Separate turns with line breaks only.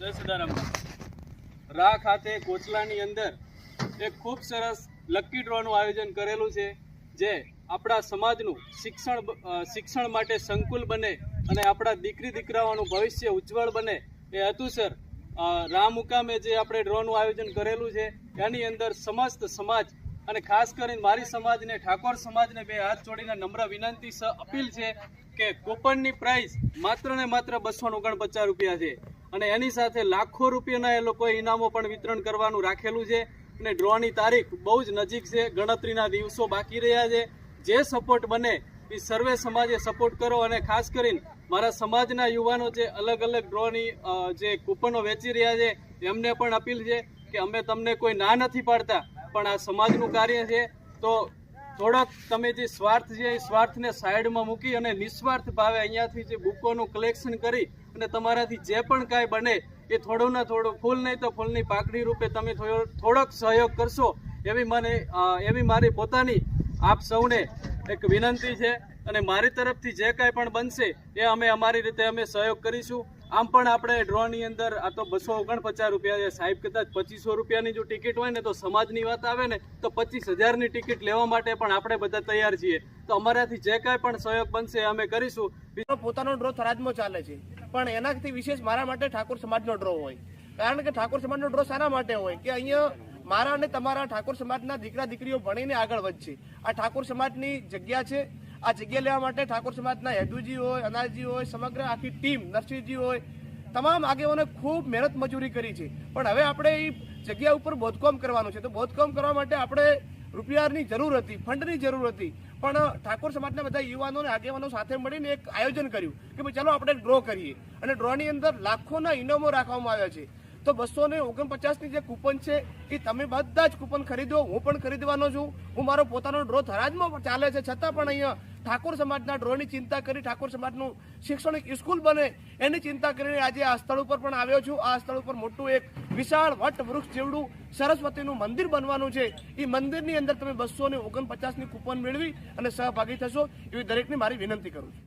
જય સદારામ રા ખાતે કોચલાની અંદર એક ખૂબ સરસ લકી ડ્રોનું આયોજન કરેલું છે, જે આપણા સમાજનું શિક્ષણ શિક્ષણ માટે સંકુલ બને અને આપણા દીકરી દીકરાઓનું ભવિષ્ય ઉજ્જવળ બને એ હેતુસર રા મુકામે જે આપણે ડ્રોનું આયોજન કરેલું છે, એની અંદર સમસ્ત સમાજ અને ખાસ કરીને મારી સમાજને, ઠાકોર સમાજને બે હાથ જોડીને નમ્ર વિનંતી અપીલ છે કે કૂપનની પ્રાઇસ માત્ર ને માત્ર બસો ઓગણપચાસ રૂપિયા છે. અને એની સાથે લાખો રૂપિયાના એ લોકોએ ઇનામો પણ વિતરણ કરવાનું રાખેલું છે. અને ડ્રોની તારીખ બહુ જ નજીક છે. ગણતરીના દિવસો બાકી રહ્યા છે. જે સપોર્ટ બને એ સર્વે સમાજે સપોર્ટ કરો અને ખાસ કરીને મારા સમાજના યુવાનો જે અલગ અલગ ડ્રોની જે કૂપનો વેચી રહ્યા છે, એમને પણ અપીલ છે કે અમે તમને કોઈ ના નથી પાડતા, પણ આ સમાજનું કાર્ય છે. તો થોડોક તમે જે સ્વાર્થ છે એ સ્વાર્થને સાઈડમાં મૂકી અને નિસ્વાર્થ ભાવે અહીંયાથી જે બુકોનું કલેક્શન કરી અને તમારાથી જે પણ કાંઈ બને એ થોડું ને થોડું, ફૂલ નહીં તો ફૂલની પાકડી રૂપે તમે થોડો, થોડોક સહયોગ કરશો એવી મને એવી મારી પોતાની આપ સૌને એક વિનંતી છે અને મારી તરફથી જે કાંઈ પણ બનશે એ અમે અમારી રીતે અમે સહયોગ કરીશું. આમ પણ આપણે ડ્રોની અંદર, આ તો બસો ઓગણપચાસ રૂપિયા સાહેબ કદાચ પચીસો રૂપિયાની જો ટિકિટ હોય ને, તો સમાજની વાત આવે ને, તો પચીસ હજારની ટિકિટ લેવા માટે પણ આપણે બધા તૈયાર છીએ. તો અમારાથી જે કાંઈ પણ સહયોગ બનશે, અમે કરીશું.
પોતાનો ડ્રો થરાદમાં ચાલે છે. પણ એનાથી વિશેષ મારા માટે ઠાકોર સમાજનો ડ્રો હોય. કારણ કે ઠાકોર સમાજનો ડ્રો શાના માટે હોય? કે અહીંયા મારા અને તમારા ઠાકોર સમાજના દીકરા દીકરીઓ ભણીને આગળ વધશે. આ ઠાકોર સમાજની જગ્યા છે. આ જગ્યા લેવા માટે ઠાકોર સમાજના હેડુજી હોય અનાજી હોય, સમગ્ર આખી ટીમ, નરસિંહજી હોય, તમામ આગેવાને ખૂબ મહેનત મજૂરી કરી છે. પણ હવે આપણે એ જગ્યા ઉપર બોધકામ કરવાનું છે. તો બોધકામ કરવા માટે આપણે રૂપિયાની જરૂર હતી, ફંડની જરૂર હતી. પણ ઠાકોર સમાજના બધા યુવાનો અને આગેવાનો સાથે મળીને એક આયોજન કર્યું કે ભાઈ ચાલો આપણે ડ્રો કરીએ. અને ડ્રોની અંદર લાખોના ઇનામો રાખવામાં આવ્યા છે. તો બસો ને ઓગણપચાસની જે કૂપન છે, એ તમે બધા જ કૂપન ખરીદો હું પણ ખરીદવાનો છું. હું મારો પોતાનો ડ્રો થરાજમાં ચાલે છે. છતાં પણ અહીંયા ઠાકોર સમાજના ડ્રોની ચિંતા કરી, ઠાકોર સમાજનું શૈક્ષણિક સ્કૂલ બને, એની ચિંતા કરીને આજે આ સ્થળ ઉપર પણ આવ્યો છું. આ સ્થળ ઉપર મોટું એક વિશાળ વટ વૃક્ષ જેવડું સરસ્વતીનું મંદિર બનવાનું છે. એ મંદિરની અંદર તમે બસો ને ઓગણપચાસની કૂપન મેળવી અને સહભાગી થશો એવી દરેકને મારી વિનંતી કરું છું.